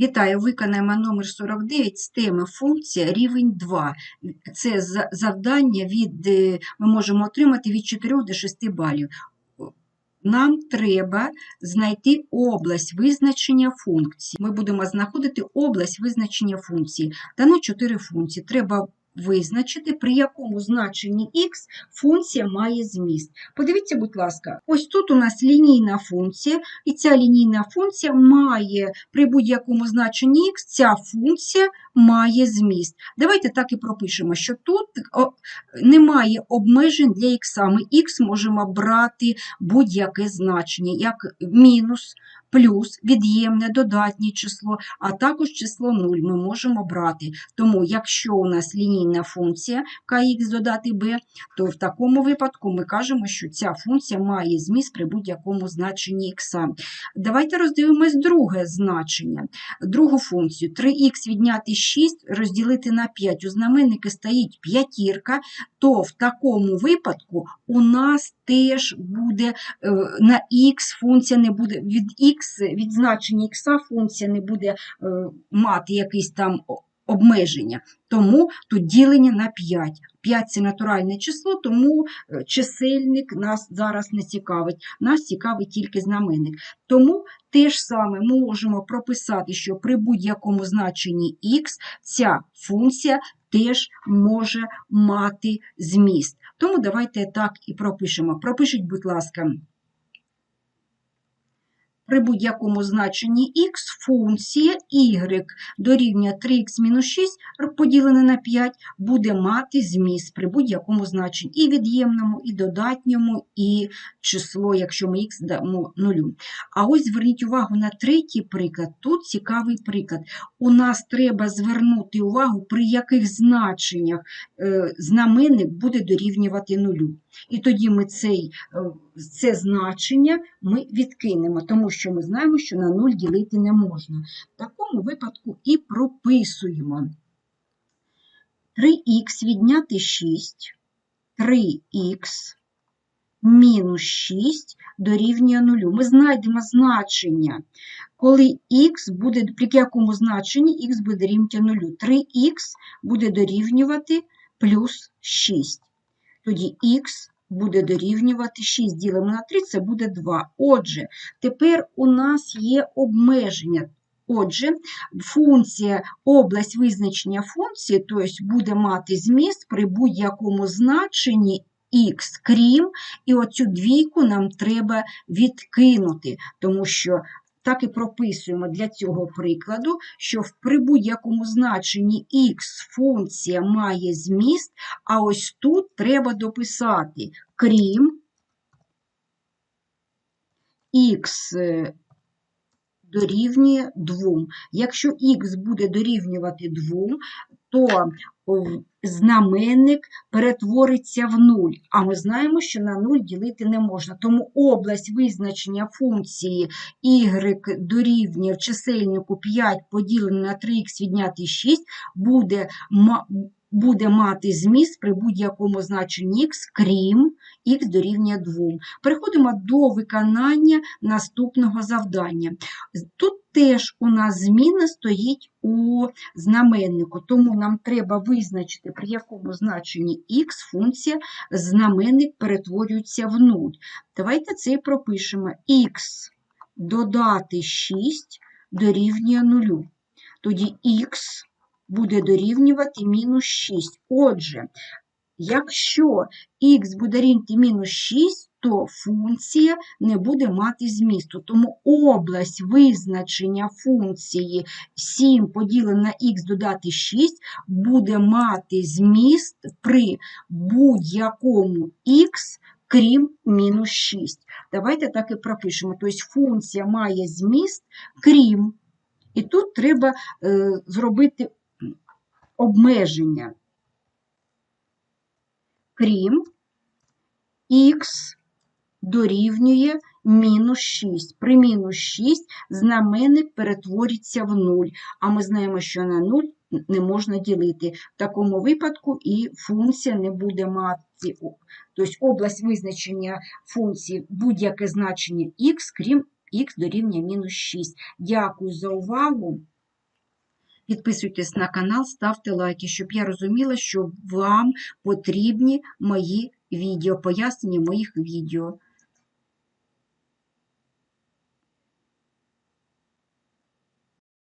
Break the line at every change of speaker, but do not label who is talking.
Вітаю, виконаємо номер 49 з теми функція рівень 2. Це завдання від, е, ми можемо отримати від 4 до 6 балів. Нам треба знайти область визначення функції. Ми будемо знаходити область визначення функції. Дано 4 функції. Треба визначити, при якому значенні х функція має зміст. Подивіться, будь ласка, ось тут у нас лінійна функція, і ця лінійна функція має при будь-якому значенні х, ця функція має зміст. Давайте так і пропишемо, що тут немає обмежень для х. Ми х можемо брати будь-яке значення, як мінус, плюс, від'ємне, додатнє число, а також число 0 ми можемо брати. Тому, якщо у нас лінійна функція kx додати b, то в такому випадку ми кажемо, що ця функція має зміст при будь-якому значенні х. Давайте роздивимось друге значення, другу функцію. 3х відняти 6 розділити на 5. У знаменники стоїть п'ятірка, то в такому випадку у нас теж буде е, на х функція не буде від х, від значення х функція не буде е, мати якийсь там обмеження. Тому тут ділення на 5. 5 це натуральне число, тому е, чисельник нас зараз не цікавить. Нас цікавить тільки знаменник. Тому те ж саме можемо прописати, що при будь-якому значенні х ця функція теж може мати зміст. Тому давайте так і пропишемо. Пропишіть, будь ласка, при будь-якому значенні х функція y дорівнює 3х-6 поділене на 5 буде мати зміст при будь-якому значенні і від'ємному, і додатньому, і число, якщо ми х дамо нулю. А ось зверніть увагу на третій приклад. Тут цікавий приклад. У нас треба звернути увагу, при яких значеннях е, знаменник буде дорівнювати нулю. І тоді ми цей, е, це значення ми відкинемо, тому що ми знаємо, що на 0 ділити не можна. В такому випадку і прописуємо. 3х відняти 6, 3х мінус 6 дорівнює 0. Ми знайдемо значення, коли х буде, при якому значенні х буде дорівнювати 0. 3х буде дорівнювати плюс 6. Тоді х буде дорівнювати 6 ділимо на 3, це буде 2. Отже, тепер у нас є обмеження. Отже, функція, область визначення функції, тобто буде мати зміст при будь-якому значенні х, крім, і оцю двійку нам треба відкинути, тому що так і прописуємо для цього прикладу, що в- при будь-якому значенні х функція має зміст, а ось тут треба дописати крім х е, дорівнює 2. Якщо х буде дорівнювати 2, то знаменник перетвориться в нуль, а ми знаємо, що на нуль ділити не можна. Тому область визначення функції y дорівнює в чисельнику 5 поділене на 3х відняти 6 буде, буде мати зміст при будь-якому значенні х, крім х дорівнює 2. Переходимо до виконання наступного завдання. Тут теж у нас зміна стоїть у знаменнику, тому нам треба визначити, при якому значенні х функція знаменник перетворюється в 0. Давайте це і пропишемо. х додати 6 дорівнює 0. Тоді х буде дорівнювати мінус 6. Отже, якщо х буде рівняти мінус 6, то функція не буде мати змісту. Тому область визначення функції 7 поділене на х додати 6 буде мати зміст при будь-якому х, крім мінус 6. Давайте так і пропишемо. Тобто функція має зміст, крім. І тут треба е, зробити обмеження. Крім х дорівнює мінус 6. При мінус 6 знаменник перетвориться в 0, а ми знаємо, що на 0 не можна ділити. В такому випадку і функція не буде мати, тобто область визначення функції будь-яке значення х, крім х дорівнює мінус 6. Дякую за увагу. Підписуйтесь на канал, ставте лайки, щоб я розуміла, що вам потрібні мої відео, пояснення моїх відео.